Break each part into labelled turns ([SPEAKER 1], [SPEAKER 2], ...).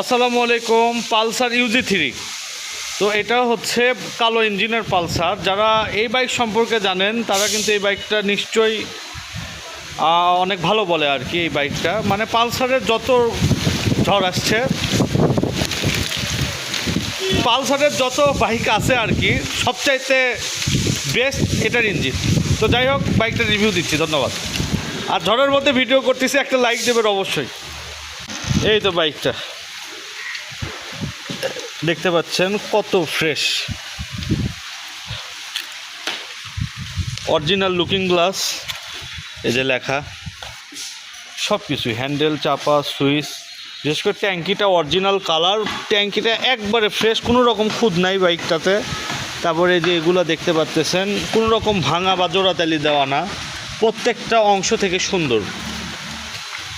[SPEAKER 1] আসসালামু আলাইকুম, Pulsar Yuji three তো এটা হচ্ছে কালো ইঞ্জিনের পালসার। যারা এই বাইক সম্পর্কে জানেন, তারা কিন্তু এই বাইকটা নিশ্চয়ই অনেক ভালো বলে আর কি এই বাইকটা মানে পালসারের যত ঝড় আসছে, পালসারের যত বাইক আছে আর কি, সবচাইতে বেস্ট এটার ইঞ্জিন। তো যাই হোক বাইকটা রিভিউ দিচ্ছি, ধন্যবাদ। আর ঝড়ের মধ্যে ভিডিও করতেছি, একটা লাইক দেবেন অবশ্যই। এই তো বাইকটা দেখতে পাচ্ছেন কত ফ্রেশ। অরিজিনাল লুকিং গ্লাস, এই যে লেখা। সব কিছুই হ্যান্ডেল, চাপা, সুইচ, বিশেষ করে ট্যাঙ্কিটা অরিজিনাল কালার, ট্যাঙ্কিটা একবারে ফ্রেশ, কোনো রকম খুদ নাই বাইকটাতে। তারপরে যে এগুলো দেখতে পাচ্তেছেন কোনো রকম ভাঙা বা জোড়াতালি দেওয়া না। প্রত্যেকটা অংশ থেকে সুন্দর।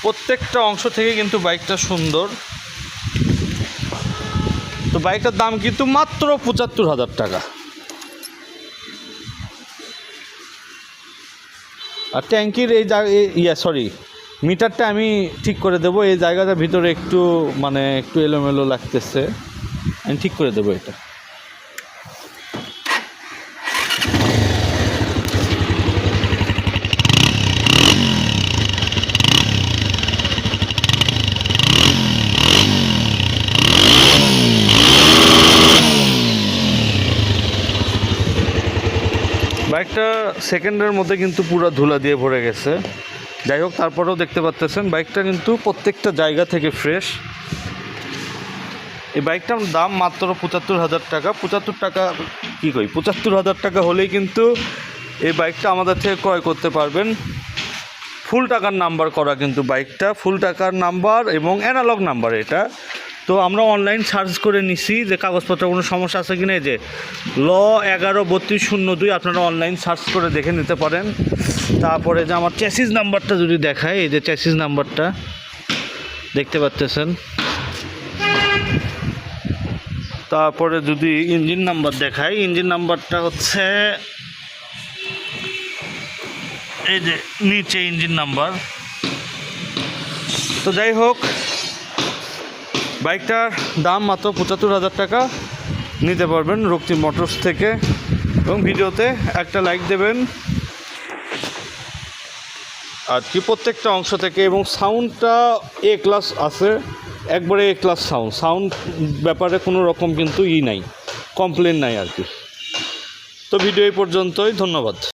[SPEAKER 1] প্রত্যেকটা অংশ থেকে কিন্তু বাইকটা সুন্দর। তো বাইকটার দাম কিন্তু মাত্র পঁচাত্তর হাজার টাকা। আর ট্যাঙ্কির এই ইয়া সরি মিটারটা আমি ঠিক করে দেবো, এই জায়গাটার ভিতরে একটু মানে একটু এলোমেলো লাগতেছে। আমি ঠিক করে দেবো এটা। বাইকটা সেকেন্ডের মধ্যে কিন্তু পুরো ধুলা দিয়ে ভরে গেছে। যাই হোক, তারপরেও দেখতে পাচ্তেছেন বাইকটা কিন্তু প্রত্যেকটা জায়গা থেকে ফ্রেশ এই বাইকটার দাম মাত্র পঁচাত্তর হাজার টাকা। পঁচাত্তর টাকা, কী কই? পঁচাত্তর হাজার টাকা হলেই কিন্তু এই বাইকটা আমাদের থেকে ক্রয় করতে পারবেন। ফুল টাকার নাম্বার করা কিন্তু বাইকটা ফুল টাকার নাম্বার এবং অ্যানালগ নাম্বার এটা। তো আমরা অনলাইন সার্চ করে নিছি যে কাগজপত্র কোনো সমস্যা আছে কিনা, এই যে ল এগারো বত্রিশ শূন্য দুই আপনারা অনলাইন সার্চ করে দেখে নিতে পারেন। তারপরে যে আমার চ্যাসিস নাম্বারটা যদি দেখায় এই যে চ্যাসিস নাম্বারটা দেখতে পাচ্তেছেন তারপরে যদি ইঞ্জিন নাম্বার দেখায় ইঞ্জিন নাম্বারটা হচ্ছে, এই যে নিচে ইঞ্জিন নাম্বার তো যাই হোক বাইকটার দাম মাত্র পঁচাত্তর হাজার টাকা। নিতে পারবেন রক্তিম মোটরস থেকে। এবং ভিডিওতে একটা লাইক দেবেন। আর কি প্রত্যেকটা অংশ থেকে এবং সাউন্ডটা এ ক্লাস আছে, একবারে এ ক্লাস সাউন্ড। সাউন্ড ব্যাপারে কোনো রকম কিন্তু ই নাই, কমপ্লেন নাই আর কি। তো ভিডিও এই পর্যন্তই, ধন্যবাদ।